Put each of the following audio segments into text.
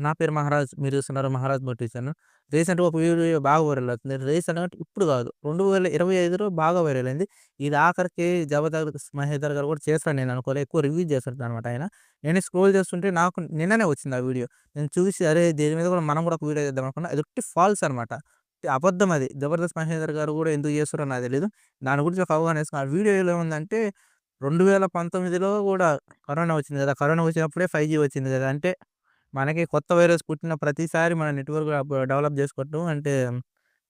నా పేరు మహారాజ్. మీరు చూస్తున్నారు మహారాజ్ మోటివేషన్. రీసెంట్‌గా ఒక వీడియో బాగా వైరల్ అవుతుంది. రీసెంట్‌గా అంటే ఇప్పుడు కాదు. 2025లో బాగా వైరల్ అయింది. ఇది ఆఖరికి జబర్దస్త్ మహేందర్ గారు కూడా చేస్తాను నేను అనుకోలే. ఎక్కువ రివ్యూ అనమాట ఆయన. నేను స్క్రోల్ చేస్తుంటే నాకు నిన్ననే వచ్చింది ఆ వీడియో. నేను చూసి అరే! దీని మీద కూడా మనం కూడా ఒక వీడియో చేద్దాం అనుకున్నా. అది ఒకటి ఫాల్స్ అనమాట. అబద్ధం అది. జబర్దస్త్ మహేందర్ గారు కూడా ఎందుకు చేస్తారో నాకు తెలియదు దాని గురించి ఒక అవగాహన వేసుకున్నా. ఆ వీడియోలో ఏముందంటే 2019లో కూడా కరోనా వచ్చింది కదా! కరోనా వచ్చినప్పుడే ఫైవ్ జీ వచ్చింది కదా! అంటే మనకి కొత్త వైరస్ పుట్టిన ప్రతిసారి మన నెట్‌వర్క్ డెవలప్ చేసుకోవటం అంటే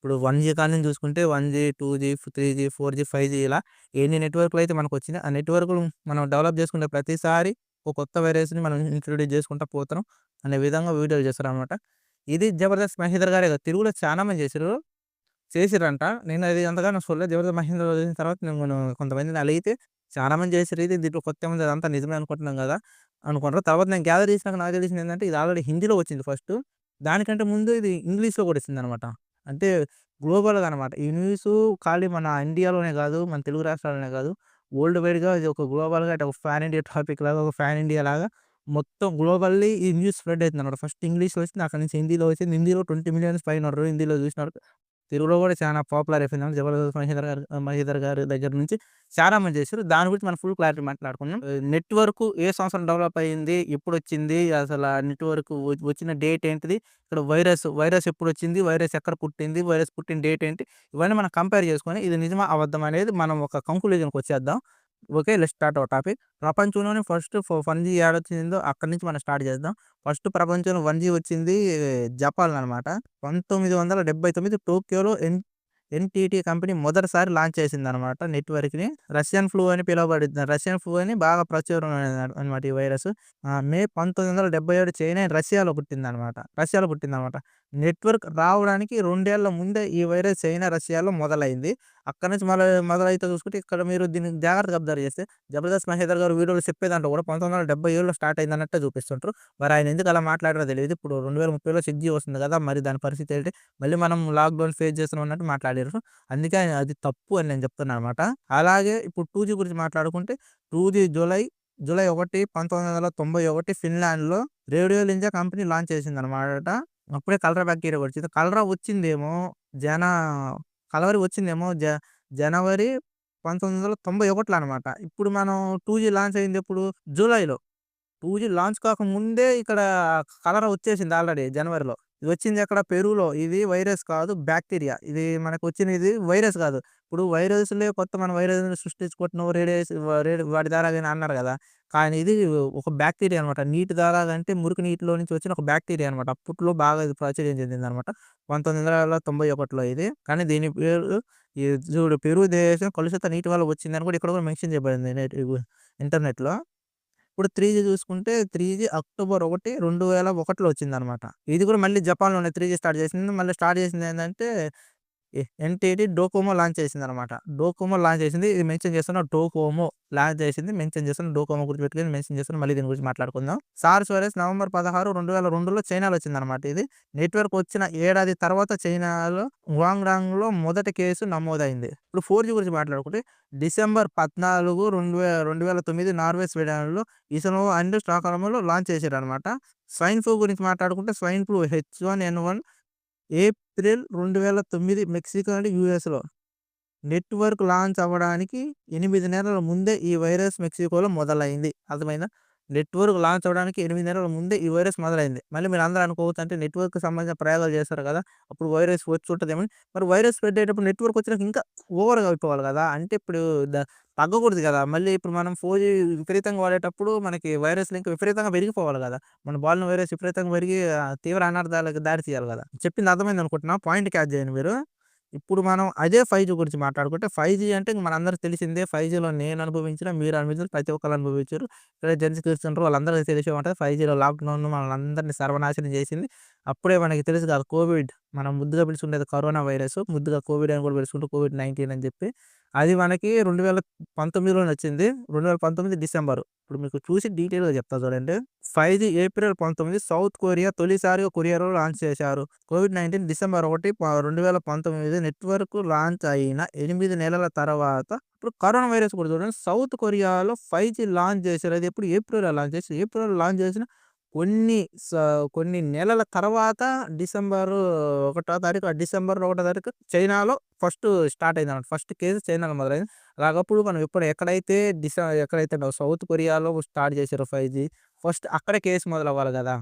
ఇప్పుడు 1జీ కాడ్నుంచి చూసుకుంటే 1జీ, 2జీ, 3జీ, 4జీ, 5జీ ఇలా ఎన్ని నెట్‌వర్క్‌లు అయితే మనకు వచ్చినాయి ఆ నెట్‌వర్క్‌లు మనం డెవలప్ చేసుకునే ప్రతిసారి ఒక కొత్త వైరస్‌ని మనం ఇంట్రొడ్యూస్ చేసుకుంటూ పోతున్నాం అనే విధంగా వీడియోలు చేస్తారనమాట. ఇది జబర్దస్త్ మహేందర్ గారే కదా తెలుగులో చాలా మంది చేసారు చేసిర్రంట. నేను అది అంతగానం చూడలేదు. జబర్దస్త్ మహేందర్ చేసిన తర్వాత నేను కొంతమందిని అలిగితే చాలా మంది చేసిర్రు. ఇది దీంట్లో కొత్తేముంది అదంతా నిజమే అనుకుంటున్నాం కదా! అనుకున్నారు. తర్వాత నేను గ్యాదర్ చేసినాక నాకు తెలిసింది ఏంటంటే ఇది ఆల్రెడీ హిందీలో వచ్చింది ఫస్ట్ దానికంటే ముందు ఇది ఇంగ్లీష్‌లో కూడా వచ్చిందనమాట. అంటే గ్లోబల్‌గా అనమాట. ఈ న్యూస్ ఖాళీ మన ఇండియాలోనే కాదు, మన తెలుగు రాష్ట్రాల్లోనే కాదు. వరల్డ్ వైడ్‌గా ఇది ఒక గ్లోబల్‌గా అంటే ఒక ఫ్యాన్ ఇండియా టాపిక్ లాగా, ఒక ఫ్యాన్ ఇండియా లాగా మొత్తం గ్లోబల్లీ ఈ న్యూస్ స్ప్రెడ్ అవుతుంది అనమాట ఫస్ట్ ఇంగ్లీష్‌లో వచ్చింది. అక్కడ నుంచి హిందీలో వచ్చింది. హిందీలో 20 మిలియన్స్ పైన హిందీలో చూసినారు. తెలుగులో కూడా చాలా పాపులర్ అయిపోయింది. జబర్దస్త్ మహేందర్ గారు మహేందర్ గారి దగ్గర నుంచి చాలా మంది చేశారు దాని గురించి మనం ఫుల్ క్లారిటీ మాట్లాడుకున్నాం నెట్‌వర్క్ ఏ సంవత్సరం డెవలప్ అయింది? ఎప్పుడొచ్చింది? అసలు ఆ నెట్‌వర్క్ వచ్చిన డేట్ ఏంటిది? ఇక్కడ వైరస్, వైరస్ ఎప్పుడు వచ్చింది వైరస్ ఎక్కడ పుట్టింది? వైరస్ పుట్టిన డేట్ ఏంటి? ఇవన్నీ మనం కంపేర్ చేసుకొని ఇది నిజమా? అబద్ధం అనేది మనం ఒక కంక్లూజన్‌కి వచ్చేద్దాం. Okay. Let start our topic. ప్రపంచంలోనే ఫస్ట్ వన్ జీ యాడ్ వచ్చిందో అక్కడి నుంచి మనం స్టార్ట్ చేద్దాం. ఫస్ట్ ప్రపంచంలో వన్ జీ వచ్చింది జపాన్ అనమాట. 1979 టోక్యోలో ఎన్ ఎన్‌టీటీ కంపెనీ మొదటిసారి లాంచ్ చేసింది అనమాట నెట్‌వర్క్‌ని. రష్యన్ ఫ్లూ అని పిలువబడింది రష్యన్ ఫ్లూ అని బాగా ప్రచురం అనమాట ఈ వైరస్. మే పంతొమ్మిది వందల డెబ్బై ఏడు చైనా రష్యాలో పుట్టిందనమాట. రష్యాలో పుట్టిందనమాట. నెట్‌వర్క్ రావడానికి రెండేళ్ళ ముందే ఈ వైరస్ చైనా, రష్యాలో మొదలైంది. అక్కడి నుంచి మొద మొదలైతే చూసుకుంటే ఇక్కడ మీరు దీన్ని జాగ్రత్తగా అబ్జర్వ్ చేస్తే జబర్దస్త్ మహేందర్ గారు వీడియోలో చెప్పే దాంట్లో కూడా 1977లో స్టార్ట్ అయిందన్నట్టే చూపిస్తుంటారు. మరి ఆయన ఎందుకు అలా మాట్లాడారో తెలియదు ఇప్పుడు 2030లో 6జీ వస్తుంది కదా! మరి దాని పరిస్థితి ఏంటి? మళ్ళీ మనం లాక్‌డౌన్ ఫేస్ చేస్తున్నాం అన్నట్టు మాట్లాడిర్రు. అందుకే ఆయన అది తప్పు అని నేను చెప్తున్నాననమాట. అలాగే ఇప్పుడు 2జీ గురించి మాట్లాడుకుంటే 2జీ జూలై జూలై 1, 1991 ఫిన్లాండ్‌లో రేడియో లింజా కంపెనీ లాంచ్ చేసింది అనమాట అప్పుడే కలరా బ్యాక్టీరియా వచ్చింది. కలరా వచ్చిందేమో జన కలవరి వచ్చిందేమో జ జనవరి 1991లో అనమాట. ఇప్పుడు మనం 2జీ లాంచ్ అయింది ఎప్పుడు? జూలైలో. 2జీ లాంచ్ కాకముందే ఇక్కడ కలరా వచ్చేసింది ఆల్రెడీ జనవరిలో. ఇది వచ్చింది ఎక్కడ? పెరుగులో ఇది వైరస్ కాదు బ్యాక్టీరియా. ఇది మనకు వచ్చినది వైరస్ కాదు. ఇప్పుడు వైరస్‌లే కొత్త మన వైరస్‌ని సృష్టించుకుంటున్నాం రేడియేస్ రేడి వాటి ద్వారా అన్నారు కదా! కానీ ఇది ఒక బ్యాక్టీరియా అనమాట. నీటి ద్వారా అంటే మురికి నీటిలో నుంచి వచ్చిన ఒక బ్యాక్టీరియా అనమాట. అప్పట్లో బాగా ఇది ప్రాచుర్యం చెందిందనమాట. 1991లో ఇది. కానీ దీని పేరు ఈ చూడు పెరుగు దేశం కలుషిత నీటి వల్ల వచ్చిందని కూడా ఇక్కడ కూడా మెన్షన్ చేయబడింది ఇంటర్నెట్‌లో. ఇప్పుడు త్రీ జీ చూసుకుంటే త్రీ జీ అక్టోబర్ 1, 2001లో వచ్చిందనమాట. ఇది కూడా మళ్ళీ జపాన్‌లోనే త్రీ జీ స్టార్ట్ చేసింది. మళ్ళీ స్టార్ట్ చేసింది ఏంటంటే ఎన్‌టీటీ డోకోమో లాంచ్ చేసిందనమాట. డోకోమో లాంచ్ చేసింది. ఇది మెన్షన్ చేస్తున్నా డోకోమో లాంచ్ చేసింది. మెన్షన్ చేస్తున్నా డోకోమో గురించి పెట్టుకుని మెన్షన్ చేస్తున్నా. మళ్ళీ దీని గురించి మాట్లాడుకుందాం. సార్స్ వైరస్ నవంబర్ 16, 2002లో చైనాలో వచ్చింది అనమాట ఇది. నెట్‌వర్క్ వచ్చిన ఏడాది తర్వాత చైనాలో లో మొదటి కేసు నమోదైంది. ఇప్పుడు 4జీ గురించి మాట్లాడుకుంటే డిసెంబర్ 14, రెండు వే 2009 నార్వే, స్వీడన్‌లో ఇసనో అండ్ స్టాక్‌హోమ్‌లో లాంచ్ చేసిర్రనమాట. స్వైన్ ఫ్లూ గురించి మాట్లాడుకుంటే స్వైన్ ఫ్లూ హెచ్1ఎన్1 ఏప్రిల్ 2009 మెక్సికో అండ్ యూఎస్‌లో. నెట్‌వర్క్ లాంచ్ అవ్వడానికి ఎనిమిది నెలల ముందే ఈ వైరస్ మెక్సికోలో మొదలైంది. అర్థమైందా? నెట్‌వర్క్ లాంచ్ అవ్వడానికి ఎనిమిది నెలల ముందే ఈ వైరస్ మొదలైంది. మళ్ళీ మీరందరూ అనుకోవచ్చు అంటే నెట్‌వర్క్‌కి సంబంధించిన ప్రయోగాలు చేస్తారు కదా! అప్పుడు వైరస్ వచ్చి ఉంటుందేమని మరి వైరస్ స్ప్రెడ్ అయ్యేటప్పుడు నెట్‌వర్క్ వచ్చినాక ఇంకా ఓవర్‌గా అయిపోవాలి కదా! అంటే ఇప్పుడు తగ్గకూడదు కదా! మళ్ళీ ఇప్పుడు మనం 4జీ విపరీతంగా వాడేటప్పుడు మనకి వైరస్‌లు ఇంకా విపరీతంగా పెరిగిపోవాలి కదా! మన బారిన వైరస్ విపరీతంగా పెరిగి తీవ్ర అనర్థాలకు దారి తీయాలి కదా! చెప్పింది అర్థమైంది అనుకుంటున్నా. పాయింట్ క్యాచ్ చేయండి మీరు. ఇప్పుడు మనం అదే ఫైవ్ జీ గురించి మాట్లాడుకుంటే ఫైవ్ జీ అంటే మనందరికి తెలిసిందే. ఫైవ్ జీలో నేను అనుభవించిన, మీరు అనుభవించిన ప్రతి ఒక్కరు అనుభవించారు. ఇక్కడ జెన్స్ కూర్చుంటారు వాళ్ళందరికీ తెలిసే ఉంటది. 5జీలో లాక్‌డౌన్ మనందరినీ సర్వనాశనం చేసింది. అప్పుడే మనకి తెలుసు కదా! కోవిడ్ మనం ముద్దుగా పిలుచుకునేది కరోనా వైరస్. ముద్దుగా కోవిడ్ అని కూడా పిలుచుకుంటే కోవిడ్-19 అని చెప్పి. అది మనకి 2019లోనే వచ్చింది. 2019 డిసెంబర్. ఇప్పుడు మీకు చూసి డీటెయిల్‌గా చెప్తా చూడండి. Five G April 19 South Korea తొలిసారిగా కొరియాలో లాంచ్ చేశారు. కోవిడ్-19 డిసెంబర్ ఒకటి రెండు వేల పంతొమ్మిది నెట్‌వర్క్ లాంచ్ అయిన ఎనిమిది నెలల తర్వాత ఇప్పుడు కరోనా వైరస్ కూడా చూడండి సౌత్ కొరియాలో ఫైవ్ జీ లాంచ్ చేశారు. అది ఎప్పుడు ఏప్రిల్‌లో లాంచ్ చేసి ఏప్రిల్‌లో లాంచ్ చేసిన కొన్ని స కొన్ని నెలల తర్వాత డిసెంబర్ ఒకటో తారీఖు డిసెంబర్ ఒకటో తారీఖు చైనాలో ఫస్ట్ స్టార్ట్ అయింది అనమాట ఫస్ట్ కేసు చైనాలో మొదలైంది. అలాగప్పుడు మనం ఎప్పుడు ఎక్కడైతే డిస ఎక్కడైతే సౌత్ కొరియాలో స్టార్ట్ చేసారో ఫైవ్ జీ ఫస్ట్ అక్కడే కేసు మొదలవ్వాలి కదా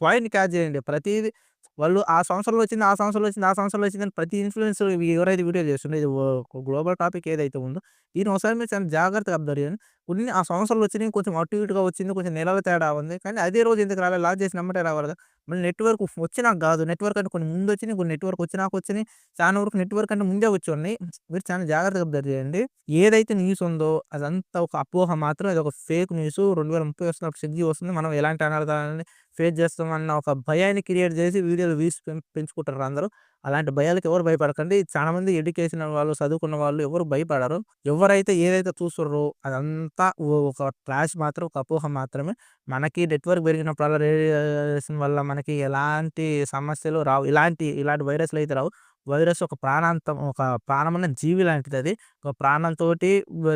పాయింట్ క్యాచ్ చేయండి. ప్రతిదీ వాళ్ళు ఆ సంవత్సరంలో వచ్చింది, ఆ సంవత్సరంలో వచ్చింది, ఆ సంవత్సరంలో వచ్చింది ప్రతి ఇన్ఫ్లుయెన్స్ ఎవరైతే వీడియో చేస్తుండే ఇది ఓ గ్లోబల్ టాపిక్ ఏదైతే ఉందో దీని ఒకసారి మీరు చాలా జాగ్రత్తగా అబ్జర్వ్ చేయండి. కొన్ని ఆ సంవత్సరాలు వచ్చినాయి కొంచెం అటు ఇటుగా వచ్చింది. కొంచెం నెలల తేడా ఉంది. కానీ అదే రోజు ఎందుకు రాలే? లాంచ్ చేసిన నెంబర్ రావాలి మళ్ళీ నెట్‌వర్క్ వచ్చినాక కాదు నెట్‌వర్క్ అంటే కొన్ని ముందు వచ్చినాయి కొన్ని నెట్‌వర్క్ వచ్చినాక వచ్చినాయి చాలా వరకు నెట్‌వర్క్ అంటే ముందే వచ్చి ఉన్నాయి. మీరు చాలా జాగ్రత్తగా అబ్జర్వ్ చేయండి. ఏదైతే న్యూస్ ఉందో అదంతా ఒక అపోహ మాత్రం అది ఒక ఫేక్ న్యూస్ 2030 వస్తున్నప్పుడు 6జీ వస్తుంది. మనం ఎలాంటి అనర్థాలని ఫేస్ చేస్తామన్న ఒక భయాన్ని క్రియేట్ చేసి వీడియోలు వ్యూస్ పెంచుకుంటారు అందరూ. అలాంటి భయాలకు ఎవరు భయపడకండి. చాలా మంది ఎడ్యుకేషన్ వాళ్ళు, చదువుకున్న వాళ్ళు ఎవరు భయపడరు. ఎవరైతే ఏదైతే చూస్తుర్రో అదంతా ఒక క్లాష్ మాత్రం ఒక అపోహ మాత్రమే. మనకి నెట్‌వర్క్ పెరిగినప్పుడల్లా రేడియేషన్ వల్ల మనకి ఎలాంటి సమస్యలు రావు. ఇలాంటి ఇలాంటి వైరస్‌లు అయితే రావు. వైరస్ ఒక ప్రాణాంతం ఒక ప్రాణమైన జీవి లాంటిది అది ఒక ప్రాణంతో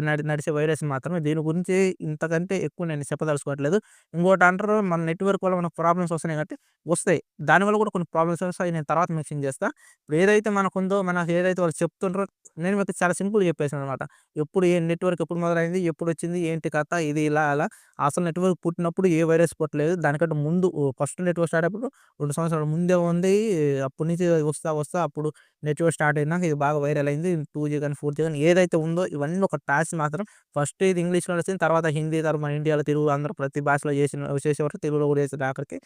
నడి నడిచే వైరస్ మాత్రమే. దీని గురించి ఇంతకంటే ఎక్కువ నేను చెప్పదలుచుకోవట్లేదు. ఇంకోటి అంటారు మన నెట్‌వర్క్ వల్ల మనకు ప్రాబ్లమ్స్ వస్తున్నాయి కాబట్టి వస్తాయి. దానివల్ల కూడా కొన్ని ప్రాబ్లమ్స్ వస్తాయి. నేను తర్వాత మెన్షన్ చేస్తాను ఇప్పుడు ఏదైతే మనకుందో మనకు ఏదైతే వాళ్ళు చెప్తుండ్రో నేను మీకు చాలా సింపుల్ చెప్పేసాను అనమాట ఎప్పుడు ఏ నెట్‌వర్క్ ఎప్పుడు మొదలైంది? ఎప్పుడు వచ్చింది ఏంటి కథ? ఇది ఇలా అలా. అసలు నెట్‌వర్క్ పుట్టినప్పుడు ఏ వైరస్ పుట్టలేదు. దానికంటే ముందు ఫస్ట్ నెట్‌వర్క్ స్టార్ట్ అయినప్పుడు రెండు సంవత్సరాల ముందే ఉంది. అప్పటి నుంచి వస్తా వస్తా అప్పుడు నెట్‌వర్క్ స్టార్ట్ అయినాక ఇది బాగా వైరల్ అయింది. టూ జీ కానీ ఫోర్ జీ కానీ ఏదైతే ఉందో ఇవన్నీ ఒక టాక్స్ మాత్రం ఫస్ట్ ఇది ఇంగ్లీష్‌లో వచ్చింది. తర్వాత హిందీ తర్వాత మన ఇండియాలో తెలుగు అందరూ ప్రతి భాషలో చేసిన చేసేవారు. తెలుగులో కూడా చేసిన ఆఖరికి.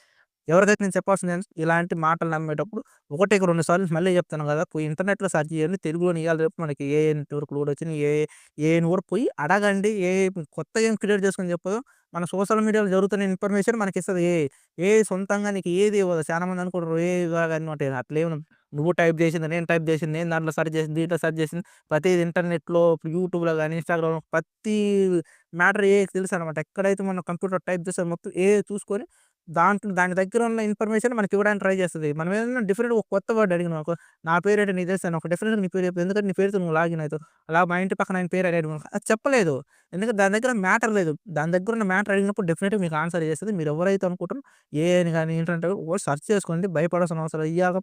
ఎవరికైతే నేను చెప్పాల్సింది ఇలాంటి మాటలు నమ్మేటప్పుడు ఒకటికి రెండు సార్లు మళ్ళీ చెప్తాను కదా పోయి ఇంటర్నెట్‌లో సెర్చ్ చేయండి. తెలుగులో ఇవ్వాలి రేపు మనకి ఏ నెట్‌వర్క్‌లు కూడా వచ్చినాయి. ఏ ఏని కూడా పోయి అడగండి. ఏ కొత్త ఏం క్రియేట్ చేసుకొని చెప్పదు. మన సోషల్ మీడియాలో జరుగుతున్న ఇన్ఫర్మేషన్ మనకి ఇస్తుంది ఏ ఏ సొంతంగా నీకు ఏది ఇవ్వదు. చాలా మంది అనుకుంటారు ఏ లాగా అనమాట. నువ్వు టైప్ చేసింది, నేను టైప్ చేసింది, నేను దాంట్లో సర్చ్ చేసింది, దీంట్లో సర్చ్ చేసింది ప్రతి ఇంటర్నెట్‌లో యూట్యూబ్‌లో కానీ ఇన్‌స్టాగ్రామ్‌లో ప్రతి మ్యాటర్ ఏ తెలుసు అనమాట ఎక్కడైతే మనం కంప్యూటర్ టైప్ చేస్తే మొత్తం ఏ చూసుకొని దాంట్లో దాని దగ్గర ఉన్న ఇన్ఫర్మేషన్ మనకి ఇవ్వడానికి ట్రై చేస్తుంది మనం ఏదైనా డిఫరెంట్ ఒక కొత్త వర్డ్ ఒక నా పేరు అయితే నీకు తెలుసా? ఒక డిఫరెంట్ నీ పేరు చెప్పు. ఎందుకంటే నీ పేరుతో నువ్వు లాగిన్ అవుతావు అలా మా ఇంటి పక్కన ఆయన పేరు అడిగాడు అది చెప్పలేదు. ఎందుకంటే దాని దగ్గర మ్యాటర్ లేదు. దాని దగ్గర ఉన్న మ్యాటర్ అడిగినప్పుడు డెఫినెట్గా మీకు ఆన్సర్ చేస్తుంది మీరు ఎవరైతే అనుకుంటారో ఏ అని కానీ ఏంటంటే సెర్చ్ చేసుకోండి. భయపడాల్సిన అవసరం అయ్యాక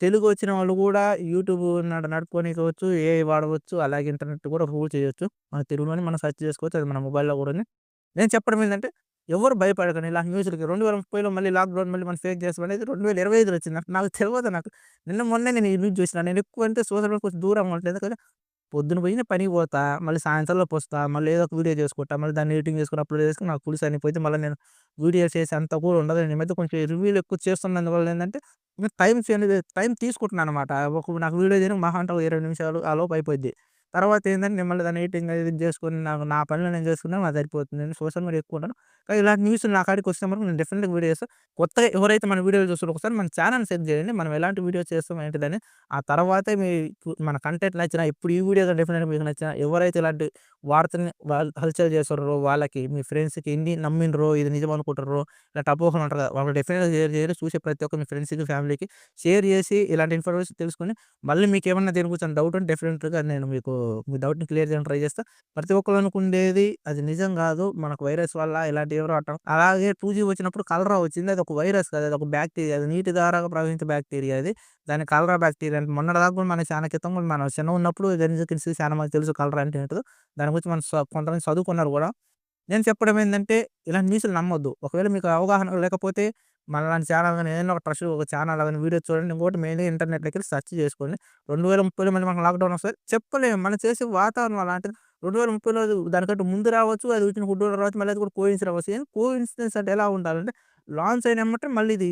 తెలుగు వచ్చిన వాళ్ళు కూడా యూట్యూబ్ నడ నడుపుకోనీకోవచ్చు. వాడవచ్చు. అలాగే ఇంటర్నెట్ కూడా రూల్ చేయొచ్చు. మన తెలుగులోనే మనం సెర్చ్ చేసుకోవచ్చు. అది మన మొబైల్‌లో కూడా ఉంది. నేను చెప్పడం ఏంటంటే ఎవరు భయపడకండి. రెండు న్యూస్‌లకి 2030లో మళ్ళీ లాక్‌డౌన్ మళ్ళీ మనం ఫేస్ చేస్తాం అనేది 2025లో వచ్చింది. నాకు తెలియదు నాకు. నిన్న మొన్నే నేను ఈ న్యూస్ చూసిన. నేను ఎక్కువ అంటే సోషల్ మీడియా కొంచెం దూరం ఉంటుంది ఎందుకంటే పొద్దున పోయి నేను పనికి పోతా. మళ్ళీ సాయంత్రంలోపు వస్తా. మళ్ళీ ఏదో ఒక వీడియో చేసుకుంటా. మళ్ళీ దాన్ని ఎడిటింగ్ చేసుకుని అప్‌లోడ్ చేసుకుని నాకు కూలి సరిపోతే మళ్ళీ నేను వీడియోస్ చేసి అంత కూడా ఉండదు. నేను ఈ కొంచెం రివ్యూలు ఎక్కువ చేస్తున్నందువల్ల ఏంటంటే టైం అనేది టైం తీసుకుంటున్నాననమాట. ఒక నాకు వీడియో చేయడం మహా అంటే ఇరవై నిమిషాలు ఆ లోపు అయిపోద్ది. తర్వాత ఏంటంటే నేను మళ్ళీ దాన్ని ఎడిటింగ్ అది చేసుకొని నాకు నా పనులు నేను చేసుకున్నా నాకు సరిపోతుంది. నేను సోషల్ మీడియా ఎక్కువ ఉంటాను. కానీ ఇలాంటి న్యూస్ నా కాడికి వస్తే మాత్రం నేను డెఫినెట్గా వీడియో చేస్తాను కొత్తగా ఎవరైతే మన వీడియోలు చూస్తారో ఒకసారి మన ఛానల్ సెట్ చేయండి. మనం ఎలాంటి వీడియోస్ చేస్తాం ఏంటిదని. ఆ తర్వాతే మీ మన కంటెంట్ నచ్చినా ఇప్పుడు ఈ వీడియో డెఫినెట్గా మీకు నచ్చినా ఎవరైతే ఇలాంటి వార్తని వాళ్ళు హల్చల్ చేస్తారో వాళ్ళకి మీ ఫ్రెండ్స్‌కి ఎన్ని నమ్మిండ్రో ఇది నిజం అనుకుంటారో ఇలాంటి అపోహలు ఉంటారు కదా! వాళ్ళు డెఫినెట్గా షేర్ చేయాలి చూసే ప్రతి ఒక్క మీ ఫ్రెండ్స్‌కి, ఫ్యామిలీకి షేర్ చేసి ఇలాంటి ఇన్ఫర్మేషన్ తెలుసుకొని మళ్ళీ మీకు ఏమన్నా దేని గురించి డౌట్ ఉంటే డెఫినెట్గా నేను మీకు మీ డౌట్‌ని క్లియర్ చేయడానికి ట్రై చేస్తాను ప్రతి ఒక్కరు అనుకునేది అది నిజం కాదు. మనకు వైరస్ వల్ల ఇలాంటి ఎవరో అంటాం. అలాగే 2జీ వచ్చినప్పుడు కలరా వచ్చింది. అది ఒక వైరస్ కాదు. అది ఒక బ్యాక్టీరియా. అది నీటి ద్వారా ప్రవహించే బ్యాక్టీరియా అది. దాని కలరా బ్యాక్టీరియా అంటే మొన్నటిదాకా కూడా మనం చాలా క్రితం కూడా మనం చిన్నగున్నప్పుడు గనిజకిన్సి చాలా మనకు తెలుసు కలరా అంటే ఏంటో దాని గురించి మనం కొంతమంది చదువుకున్నారు కూడా. నేను చెప్పడం ఏంటంటే ఇలాంటి న్యూస్‌లు నమ్మొద్దు. ఒకవేళ మీకు అవగాహన లేకపోతే మనలాంటి ఛానల్ కానీ ఏదైనా ఒక ట్రస్ట్ ఒక ఛానల్ కానీ వీడియో చూడండి. ఇంకోటి మెయిన్‌గా ఇంటర్నెట్‌లోకెళ్ళి సెర్చ్ చేసుకోండి. 2030లో మళ్ళీ మనకు లాక్‌డౌన్ వస్తుంది చెప్పలేము. మనం చేసే వాతావరణం అలాంటిది. 2030లో దానికంటే ముందు రావచ్చు. అది వచ్చిన ఫుడ్ రావచ్చు. మళ్ళీ అది కూడా కోయిన్స్ రావచ్చు కానీ కోయిన్సిడెన్స్ అంటే ఎలా ఉండాలంటే లాంచ్ అయిన మళ్ళీ ఇది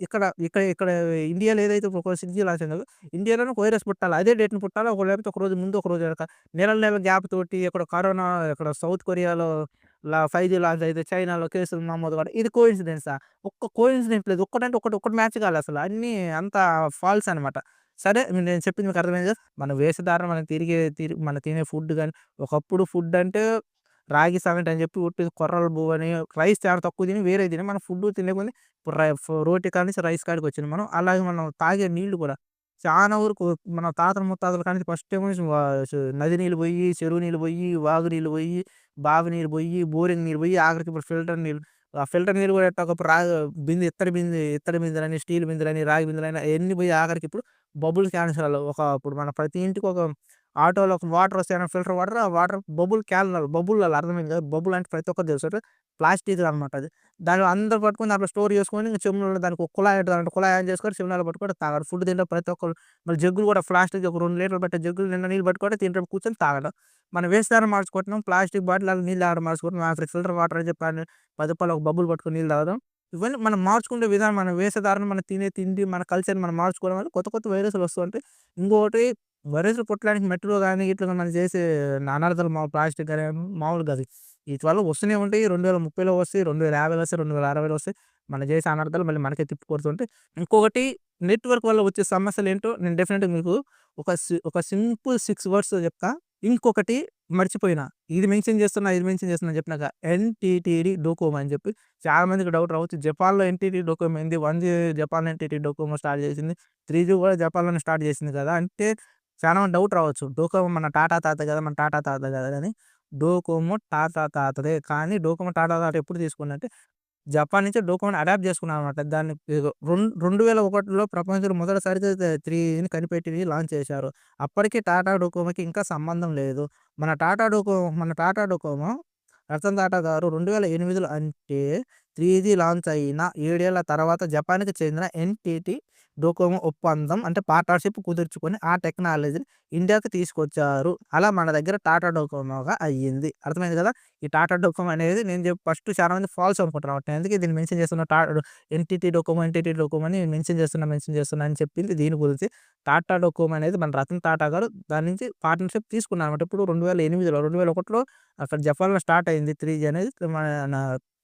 ఇక్కడ ఇక్కడ ఇక్కడ ఇండియాలో ఏదైతే ఒక 6జీ లాంచ్ అయిందో ఇండియాలోనే వైరస్ పుట్టాలి. అదే డేట్‌ని పుట్టాలి. ఒక లేకపోతే ఒక రోజు ముందు, ఒక రోజు వెనక నెల నెల గ్యాప్ తోటి ఇక్కడ కరోనా ఇక్కడ సౌత్ కొరియాలో లా ఫైవ్ జీ లాంచ్ అయితే చైనాలో కేసులు నమోదు కావడం ఇది కోయిన్సిడెన్సా ఒక్క కోయిన్సిడెన్స్ లేదు. ఒక్కటంటే ఒకటి ఒక్కటి మ్యాచ్ కాలే అసలు. అన్నీ అంత ఫాల్స్ అనమాట. సరే నేను చెప్పింది మీకు అర్థమైంది మనం మన వేషధారణ మనం తిరిగే తిరిగి మనం తినే ఫుడ్ కానీ ఒకప్పుడు ఫుడ్ అంటే రాగి సంగటి అని చెప్పి ఉట్టి కొర్రల అని రైస్ చాలా తక్కువ తిని వేరే తిని మనం ఫుడ్ తినే ఇప్పుడు రై రోటి కాడ నుంచి రైస్ కాడికి వచ్చింది మనం. అలాగే మనం తాగే నీళ్ళు కూడా చాలా వరకు మన తాతల ముత్తాతల కానీ ఫస్ట్ నది నీళ్ళు పోయి, చెరువు నీళ్ళు పోయి, వాగు నీళ్ళు పోయి, బావి నీళ్ళు పోయి, బోరింగ్ నీళ్ళు పోయి ఆఖరికి ఇప్పుడు ఫిల్టర్ నీళ్ళు ఆ ఫిల్టర్ నీళ్ళు కూడా ఎట్టా ఒకప్పుడు రా బింది ఇత్తడి బింది ఇత్తడి బిందెలని, స్టీల్ బిందెలని, రాగి బిందెలని అవన్నీ పోయి ఆఖరికి ఇప్పుడు బబుల్ క్యాన్సర్లు ఒక ఇప్పుడు మన ప్రతి ఇంటికి ఒక ఆటోలో ఒక వాటర్ వస్తాయన్న ఫిల్టర్ వాటర్ ఆ వాటర్ బబుల్ క్యాన్‌లలో బబుల్ అలా అర్థమైంది కదా! బబుల్ అంటే ప్రతి ఒక్కరు తెలుసు. ప్లాస్టిక్ అనమాట అది. దాన్ని అందరు పట్టుకొని దాంట్లో స్టోర్ చేసుకొని ఇంక దానికి ఒక కుళాయి ఉంటదంట. కుళాయి ఆన్ చేసుకొని చెంబులో పట్టుకొని తాగడం. ఫుడ్ తింటే ప్రతి ఒక్కరు మళ్ళీ జగ్గులు కూడా ప్లాస్టిక్ ఒక రెండు లీటర్లు పట్టే జగ్గులు నిండా నీళ్ళు పట్టుకొని తింటాం కూర్చొని తాగడం. మనం వేస్తారని మార్చుకుంటున్నాం. ప్లాస్టిక్ బాటిల్ అలా నీళ్ళు ఆడ మార్చుకుంటున్నాం. ఆఖరికి ఫిల్టర్ వాటర్ అని చెప్పి పది రూపాయలు ఒక బబుల్ పట్టుకొని నీళ్ళు తాగడం ఇవన్నీ మనం మార్చుకునే విధానం మనం వేషధారణ మనం తినే తిండి మన కల్చర్‌ని మనం మార్చుకోవడం వల్ల కొత్త కొత్త వైరస్‌లు వస్తుంటాయి ఇంకొకటి వైరస్‌లు పుట్టడానికి మెట్రో కానీ ఇట్లా మనం చేసే అనార్థాలు మా ప్లాస్టిక్ కానీ మామూలుగా అది వీటి వల్ల వస్తూనే ఉంటాయి. 2030లో వస్తాయి. 2050లో వస్తాయి. 2060లో వస్తాయి. మనం చేసే అనర్థాలు మళ్ళీ మనకే తిప్పి కొడుతుంటాయి. ఇంకొకటి నెట్‌వర్క్ వల్ల వచ్చే సమస్యలు ఏంటో నేను డెఫినెట్గా మీకు ఒక సి ఒక సింపుల్ సిక్స్ వర్డ్స్ చెప్తా. ఇంకొకటి మర్చిపోయినా. ఇది మెన్షన్ చేస్తున్నా, ఇది మెన్షన్ చేస్తున్నా చెప్పినాక ఎన్‌టీటీడీ డోకోమో అని చెప్పి చాలా మందికి డౌట్ రావచ్చు. జపాన్‌లో ఎన్‌టీటీ డోకోమో ఏంది? 1జీ జపాన్ ఎన్‌టీటీ డోకోమో స్టార్ట్ చేసింది. 3జీ కూడా జపాన్‌లోనే స్టార్ట్ చేసింది కదా! అంటే చాలా మంది డౌట్ రావచ్చు. డోకోమో మన టాటా తాత కదా! మన టాటా తాత కదా! అని. డోకోమో టాటా తాతదే. కానీ డోకోమో టాటా తాత ఎప్పుడు తీసుకుందంటే జపాన్ నుంచి డోకోమోని అడాప్ట్ చేసుకున్నారనమాట. దాన్ని రెండు వేల ఒకటిలో ప్రపంచంలో మొదటిసారిగా త్రీని కనిపెట్టి లాంచ్ చేశారు. అప్పటికి టాటా డోకోమోకి ఇంకా సంబంధం లేదు. మన టాటా డోకో మన టాటా డోకోమో రతన్ టాటా గారు 2008లో అంటే 3జీ లాంచ్ అయిన ఏడేళ్ళ తర్వాత జపాన్‌కి చెందిన ఎన్‌టీటీ డోకోమో ఒప్పందం అంటే పార్ట్నర్‌షిప్ కుదుర్చుకొని ఆ టెక్నాలజీని ఇండియాకి తీసుకొచ్చారు. అలా మన దగ్గర టాటా డోకోమోగా అయ్యింది. అర్థమైంది కదా! ఈ టాటా డోకోమో అనేది నేను చెప్పి ఫస్ట్ చాలా మంది ఫాల్స్ అనుకుంటున్నాను ఎందుకంటే అందుకే దీన్ని మెన్షన్ చేస్తున్నా. టా ఎన్‌టీటీ డోకోమో, ఎన్‌టీటీ డోకోమో అని మెన్షన్ చేస్తున్నా, మెన్షన్ చేస్తున్నా అని చెప్పింది దీని గురించి. టాటా డోకోమో అనేది మన రతన్ టాటా గారు దాని నుంచి పార్ట్నర్‌షిప్ తీసుకున్నారన్నమాట. ఇప్పుడు 2008లో 2001లో అక్కడ జపాన్‌లో స్టార్ట్ అయింది త్రీ జీ అనేది. మన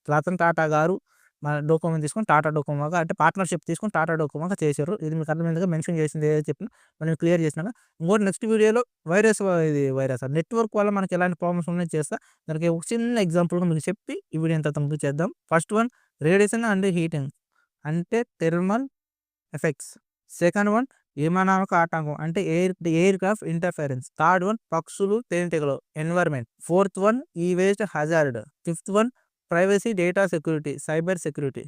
రతన్ టాటా గారు మన డోకోమో తీసుకొని టాటా డోకోమోగా అంటే పార్ట్నర్‌షిప్ తీసుకొని టాటా డోకోమోగా చేశారు. ఇది మీకు అర్థమైందిగా మెన్షన్ చేసింది ఏదైతే చెప్పిన మనం క్లియర్ చేసినాక ఇంకోటి నెక్స్ట్ వీడియోలో వైరస్ ఇది వైరస్ నెట్‌వర్క్ వల్ల మనకి ఎలాంటి ప్రాబ్లమ్స్ ఉన్నాయో చేస్తా. దానికి ఒక చిన్న ఎగ్జాంపుల్‌గా మీకు చెప్పి ఈ వీడియో ఇంతటితో చేద్దాం first one radiation and heating అంటే థెర్మల్ ఎఫెక్ట్స్. సెకండ్ వన్ విమానాలకు ఆటంకం అంటే air aircraft interference. Third one పక్షులు, తేనెటీగలు environment fourth one e waste hazard. Fifth one privacy, data security, cyber security.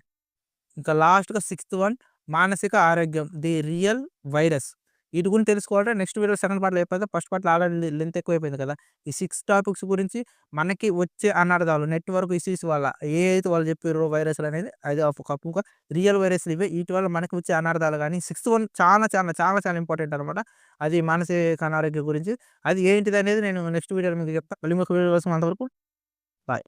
ఇంకా లాస్ట్‌గా సిక్స్త్ వన్ మానసిక ఆరోగ్యం ది రియల్ వైరస్. వీటి గురించి తెలుసుకోవాలంటే నెక్స్ట్ వీడియో సెకండ్ పార్ట్‌లో అయిపోతే ఫస్ట్ పార్ట్‌లో ఆల్రెడీ లెంత్ ఎక్కువైపోయింది కదా! ఈ సిక్స్ టాపిక్స్ గురించి మనకి వచ్చే అనర్థాలు నెట్‌వర్క్ ఇష్యూస్ వల్ల ఏదైతే వాళ్ళు చెప్పిర్రో వైరస్‌లు అనేది అది ఒక రియల్ వైరస్‌లు ఇవే. వీటి వల్ల మనకి వచ్చే అనర్థాలు కానీ సిక్స్త్ వన్ చాలా చాలా చాలా చాలా ఇంపార్టెంట్ అనమాట. అది మానసిక అనారోగ్యం గురించి. అది ఏంటిది అనేది నేను నెక్స్ట్ వీడియోలో మీకు చెప్తాను మళ్ళీ ఒక వీడియో కోసం అంతవరకు బాయ్.